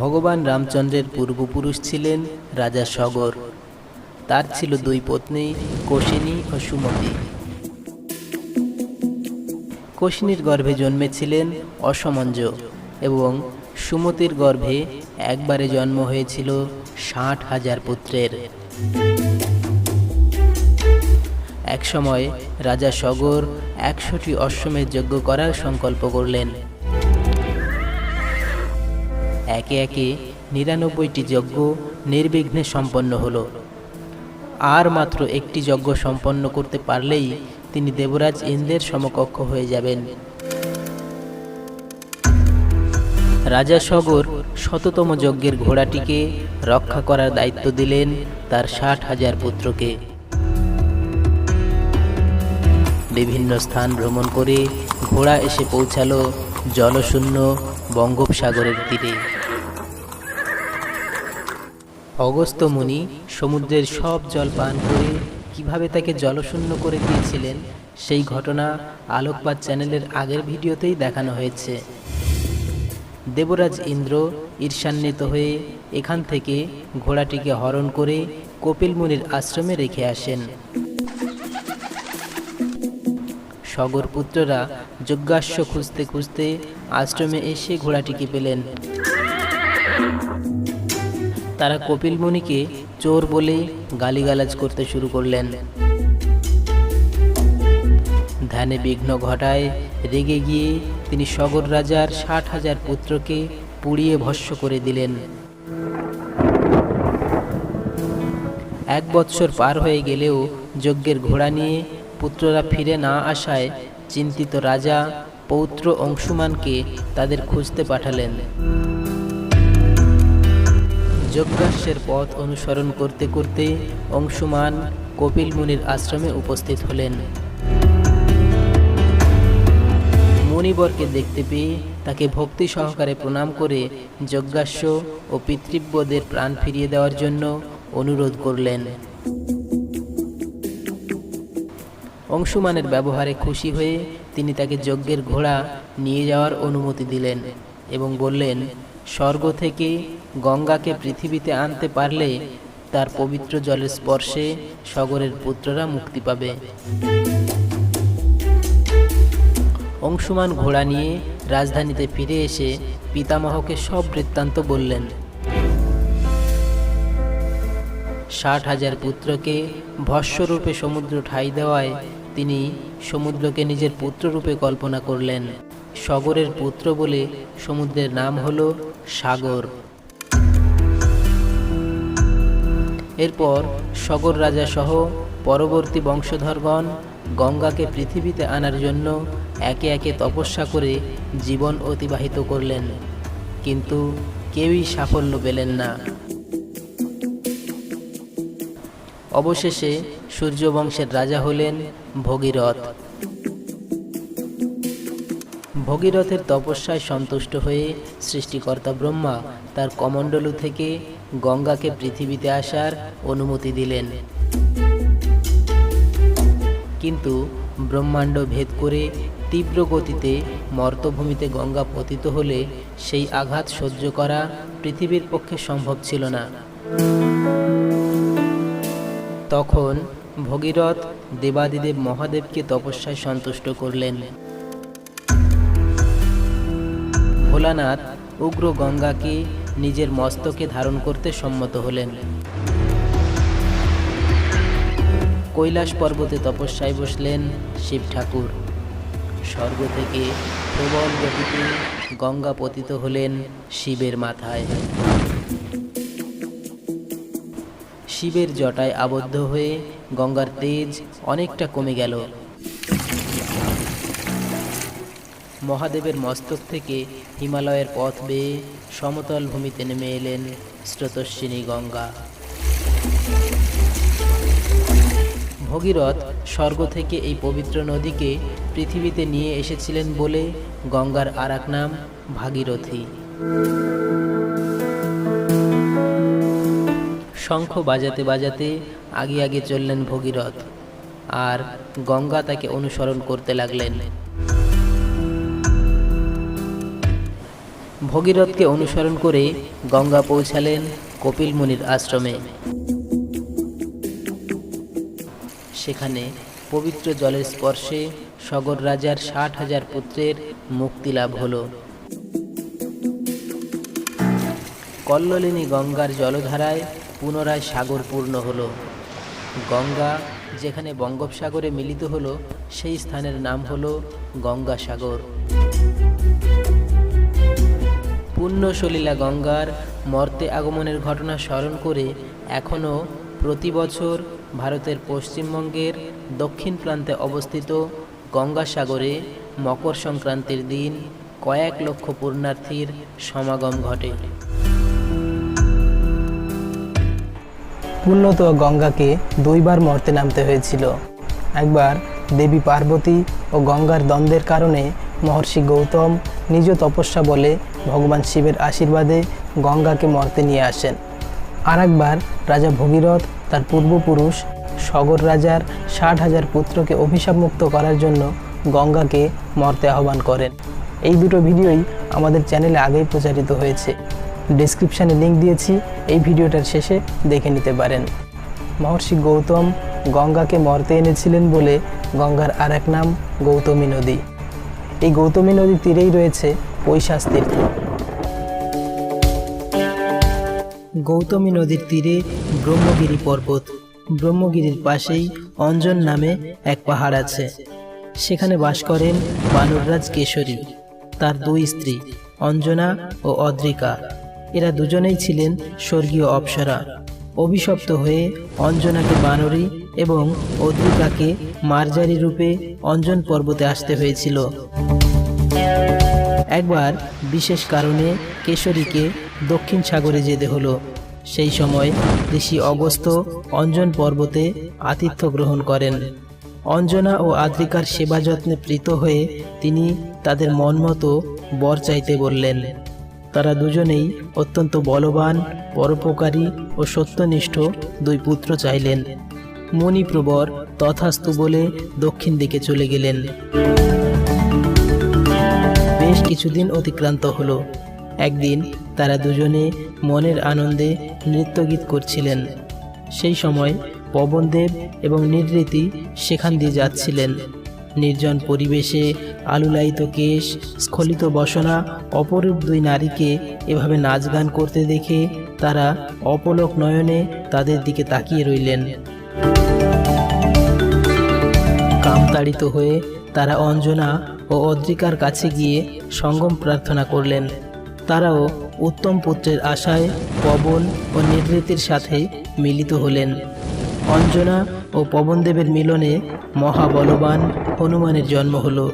ভগবান রামচন্দ্রের পূর্বপুরুষ ছিলেন রাজা সগর। তার ছিল দুই পত্নী, কোশিনী ও সুমতি। কোশিনীর গর্ভে জন্মেছিলেন অসমঞ্জ এবং সুমতির গর্ভে একবারে জন্ম হয়েছিল ষাট হাজার পুত্রের। একসময় রাজা সগর একশোটি অশ্বমেধ যজ্ঞ করার সংকল্প করলেন। একে একে নিরানব্বইটি যজ্ঞ নির্বিঘ্নে সম্পন্ন হলো। আর মাত্র একটি যজ্ঞ সম্পন্ন করতে পারলেই তিনি দেবরাজ ইন্দ্রের সমকক্ষ হয়ে যাবেন। রাজা সগর শততম যজ্ঞের ঘোড়াটিকে রক্ষা করার দায়িত্ব দিলেন তার ষাট হাজার পুত্রকে। বিভিন্ন স্থান ভ্রমণ করে ঘোড়া এসে পৌঁছালো জলশূন্য বঙ্গোপসাগরের তীরে। অগস্ত্য মুনি সমুদ্রের সব জল পান করে কীভাবে তাকে জলশূন্য করে দিয়েছিলেন, সেই ঘটনা আলোকপাত চ্যানেলের আগের ভিডিওতেই দেখানো হয়েছে। দেবরাজ ইন্দ্র ঈর্ষান্বিত হয়ে এখান থেকে ঘোড়াটিকে হরণ করে কপিল মুনির আশ্রমে রেখে আসেন। সগর পুত্ররা যজ্ঞাশ্ব খুঁজতে খুঁজতে আশ্রমে এসে ঘোড়াটিকে পেলেন। তারা কপিল মুনিকে চোর বলে গালিগালাজ করতে শুরু করলেন। ধ্যানে বিঘ্ন ঘটায় রেগে গিয়ে তিনি সগর রাজার ষাট হাজার পুত্রকে পুড়িয়ে ভস্য করে দিলেন। এক বৎসর পার হয়ে গেলেও যজ্ঞের ঘোড়া নিয়ে পুত্ররা ফিরে না আসায় চিন্তিত রাজা পৌত্র অংশুমানকে তাদের খুঁজতে পাঠালেন। যজ্ঞাস্যের পথ অনুসরণ করতে করতে অংশুমান কপিল মুনির আশ্রমে উপস্থিত হলেন। মণিবরকে দেখতে পেয়ে তাকে ভক্তি সহকারে প্রণাম করে যজ্ঞাস্য ও পিতৃব্যদের প্রাণ ফিরিয়ে দেওয়ার জন্য অনুরোধ করলেন। অংশুমানের ব্যবহারে খুশি হয়ে তিনি তাকে যজ্ঞের ঘোড়া নিয়ে যাওয়ার অনুমতি দিলেন এবং বললেন স্বর্গ থেকে গঙ্গাকে পৃথিবীতে আনতে পারলে তার পবিত্র জলের স্পর্শে সগরের পুত্ররা মুক্তি পাবে। অংশুমান ঘোড়া নিয়ে রাজধানীতে ফিরে এসে পিতামহকে সব বৃত্তান্ত বললেন। ষাট হাজার পুত্রকে ভস্যরূপে সমুদ্র ঠাই দেওয়ায় তিনি সমুদ্রকে নিজের পুত্ররূপে কল্পনা করলেন। সগরের পুত্র বলে সমুদ্রের নাম হল সাগর। এরপর সগর রাজা সহ পরবর্তী বংশধরগণ গঙ্গাকে পৃথিবীতে আনার জন্য একে একে তপস্যা করে জীবন অতিবাহিত করলেন। কিন্তু কেউই সাফল্য পেলেন না। অবশেষে সূর্যবংশের রাজা হলেন ভগীরথ। ভগীরথের তপস্যায় সন্তুষ্ট হয়ে সৃষ্টিকর্তা ব্রহ্মা তার কমণ্ডলু থেকে গঙ্গাকে পৃথিবীতে আসার অনুমতি দিলেন। কিন্তু ব্রহ্মাণ্ড ভেদ করে তীব্র গতিতে মর্তভূমিতে গঙ্গা পতিত হলে সেই আঘাত সহ্য করা পৃথিবীর পক্ষে সম্ভব ছিল না। তখন ভগীরথ দেবাদিদেব মহাদেবকে তপস্যায় সন্তুষ্ট করলেন। ভোলানাথ উগ্র গঙ্গাকে নিজের মস্তকে ধারণ করতে সম্মত হলেন। কৈলাস পর্বতে তপস্যায় বসলেন শিব ঠাকুর। স্বর্গ থেকে প্রবল গতিতে গঙ্গা পতিত হলেন শিবের মাথায়। শিবের জটায় আবদ্ধ হয়ে গঙ্গার তেজ অনেকটা কমে গেল। মহাদেবের মস্তক থেকে হিমালয়ের পথ বেয়ে সমতল ভূমিতে নেমে এলেন স্রোতস্বিনী গঙ্গা। ভগীরথ স্বর্গ থেকে এই পবিত্র নদীকে পৃথিবীতে নিয়ে এসেছিলেন বলে গঙ্গার আর নাম ভাগীরথী। শঙ্খ বাজাতে বাজাতে আগে আগে চললেন ভগীরথ, আর গঙ্গা তাকে অনুসরণ করতে লাগলেন। ভগীরথকে অনুসরণ করে গঙ্গা পৌঁছালেন কপিল মুনির আশ্রমে। সেখানে পবিত্র জলের স্পর্শে সগর রাজার ষাট হাজার পুত্রের মুক্তি লাভ হলো। কল্লোলিনী গঙ্গার জলধারায় পুনরায় সাগর পূর্ণ হল। গঙ্গা যেখানে বঙ্গোপসাগরে মিলিত হলো, সেই স্থানের নাম হলো গঙ্গাসাগর। পূর্ণ সলীলা গঙ্গার মর্তে আগমনের ঘটনা স্মরণ করে এখনও প্রতি বছর ভারতের পশ্চিমবঙ্গের দক্ষিণ প্রান্তে অবস্থিত গঙ্গাসাগরে মকর সংক্রান্তির দিন কয়েক লক্ষ পূর্ণার্থীর সমাগম ঘটে। পূর্ণত গঙ্গাকে দুইবার মর্তে নামতে হয়েছিল। একবার দেবী পার্বতী ও গঙ্গার দ্বন্দ্বের কারণে মহর্ষি গৌতম নিজ তপস্যা বলে ভগবান শিবের আশীর্বাদে গঙ্গাকে মর্তে নিয়ে আসেন। আর একবার রাজা ভগীরথ তার পূর্বপুরুষ সগর রাজার ষাট হাজার পুত্রকে অভিশাপমুক্ত করার জন্য গঙ্গাকে মর্তে আহ্বান করেন। এই দুটো ভিডিওই আমাদের চ্যানেলে আগেই প্রচারিত হয়েছে। ডিসক্রিপশানে লিংক দিয়েছি, এই ভিডিওটার শেষে দেখে নিতে পারেন। মহর্ষি গৌতম গঙ্গাকে মর্তে এনেছিলেন বলে গঙ্গার আর এক নাম গৌতমী নদী। এই গৌতমী নদীর তীরেই রয়েছে পৈশাস তীর্থ। গৌতমী নদীর তীরে ব্রহ্মগিরি পর্বত। ব্রহ্মগিরির পাশেই অঞ্জন নামে এক পাহাড় আছে। সেখানে বাস করেন বানররাজ কেশরী। তার দুই স্ত্রী, অঞ্জনা ও অদ্রিকা। এরা দুজনেই ছিলেন স্বর্গীয় অপ্সরা। অভিশপ্ত হয়ে অঞ্জনাকে বানরী এবং অদ্রিকাকে মার্জারি রূপে অঞ্জন পর্বতে আসতে হয়েছিল। একবার বিশেষ কারণে কেশরীকে দক্ষিণ সাগরে যেতে হলো। সেই সময় ঋষি অগস্ত্য অঞ্জন পর্বতে আতিথ্য গ্রহণ করেন। অঞ্জনা ও আদ্রিকার সেবা যত্নে প্রীত হয়ে তিনি তাদের মন মতো বর চাইতে বললেন তারা দুজনেই অত্যন্ত বলবান, পরোপকারী ও সত্যনিষ্ঠ দুই পুত্র চাইলেন। মণিপ্রবর তথাস্তু বলে দক্ষিণ দিকে চলে গেলেন। বেশ কিছুদিন অতিক্রান্ত হলো। একদিন তারা দুজনে মনের আনন্দে নৃত্যগীত করছিলেন। সেই সময় পবনদেব এবং নির্রীতি সেখান দিয়ে যাচ্ছিলেন। নির্জন পরিবেশে আলুলায়িত কেশ, স্খলিত বসনা, অপরূপ দুই নারীকে এভাবে নাচ গান করতে দেখে তারা অপলক নয়নে তাদের দিকে তাকিয়ে রইলেন। কামতাড়িত হয়ে তারা অঞ্জনা ও অদ্রিকার কাছে গিয়ে সঙ্গম প্রার্থনা করলেন। তারাও উত্তম পুত্রের আশায় পবন ও নির্বৃতির সাথে মিলিত হলেন। অঞ্জনা ও পবনদেবের মিলনে মহাবলবান হনুমানের জন্ম হলো।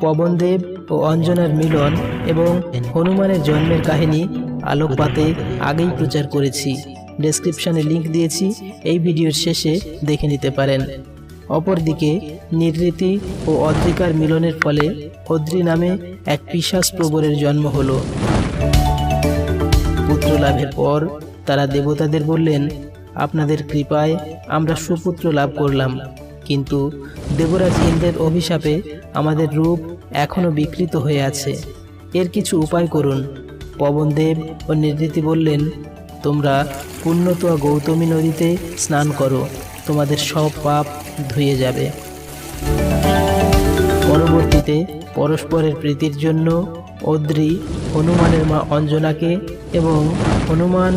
পবনদেব ও অঞ্জনার মিলন এবং হনুমানের জন্মের কাহিনী আলোকপাতে আগেই প্রচার করেছি। ডেসক্রিপশানে লিংক দিয়েছি, এই ভিডিওর শেষে দেখে নিতে পারেন। অপরদিকে, নির্রীতি ও অদ্রিকার মিলনের ফলে অদ্রি নামে এক পিশাস প্রবরের জন্ম হলো। পুত্র লাভের পর তারা দেবতাদের বললেন আপনাদের কৃপায় আমরা সুপুত্র লাভ করলাম। কিন্তু দেবরাজ ইন্দ্রের অভিশাপে আমাদের রূপ এখনও বিকৃত হয়ে আছে। এর কিছু উপায় করুন। পবনদেব ও নির্রীতি বললেন, তোমরা পুণ্যতোয়া গৌতমী নদীতে স্নান করো, তোমাদের সব পাপ ধুয়ে যাবে। পরবর্তীতে পরস্পরের প্রীতির জন্য অদ্রি হনুমানের মা অঞ্জনাকে এবং হনুমান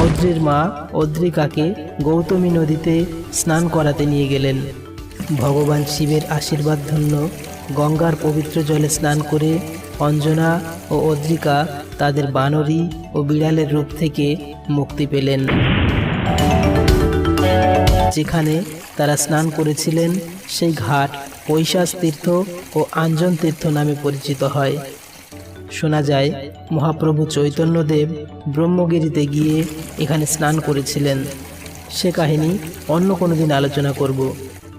অদ্রির মা অদ্রিকাকে গৌতমী নদীতে স্নান করাতে নিয়ে গেলেন। ভগবান শিবের আশীর্বাদ ধন্য গঙ্গার পবিত্র জলে স্নান করে অঞ্জনা ও অদ্রিকা তাদের বানরী ও বিড়ালের রূপ থেকে মুক্তি পেলেন। যেখানে তারা স্নান করেছিলেন, সেই ঘাট পৈশাস তীর্থ ও আঞ্জন তীর্থ নামে পরিচিত হয়। শোনা যায়, মহাপ্রভু চৈতন্যদেব ব্রহ্মগিরিতে গিয়ে এখানে স্নান করেছিলেন। সে কাহিনী অন্য কোনো দিন আলোচনা করব।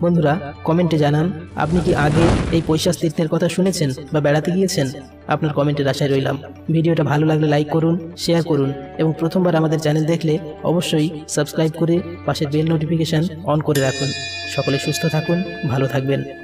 বন্ধুরা, কমেন্টে জানান, আপনি কি আগে এই পৈশাস তীর্থের কথা শুনেছেন বা বেড়াতে গিয়েছেন? আপনার কমেন্টের আশায় রইলাম। ভিডিওটা ভালো লাগলে লাইক করুন, শেয়ার করুন এবং প্রথমবার আমাদের চ্যানেল দেখলে অবশ্যই সাবস্ক্রাইব করে পাশের বেল নোটিফিকেশান অন করে রাখুন। সকলে সুস্থ থাকুন, ভালো থাকবেন।